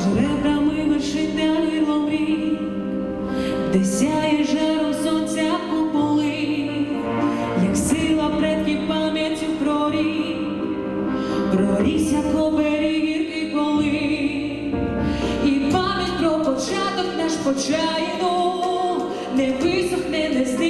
жребрами вершить дарило мрій, де сяє жаром сонця куполи, як сила предків пам'яттю прорік, проріс, як оберіг гіркий коли, і пам'ять про початок наш почайно не висохне, не зникне.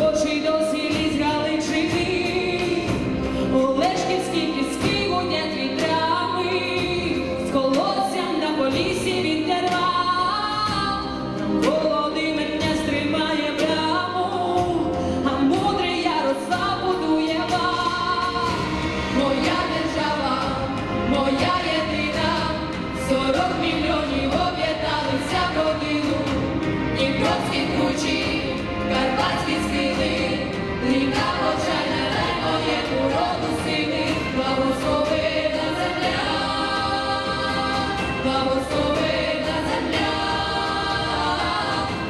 Благословена земля,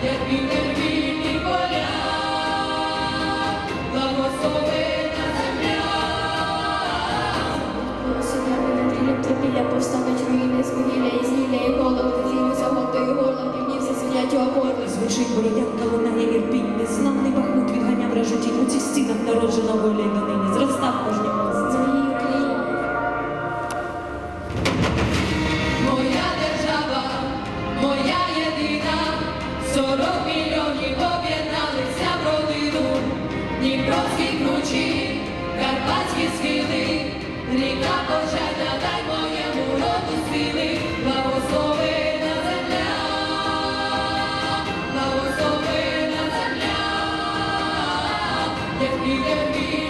як війни. третього орла звучить бородянка лунає ірпінь, незнавний бахут відганяв режутінь. У цих стінах народжена воля й донині. Зростав кожній місце. Дніпровські кручі, карпатські схили, ріка пожежа. you can be.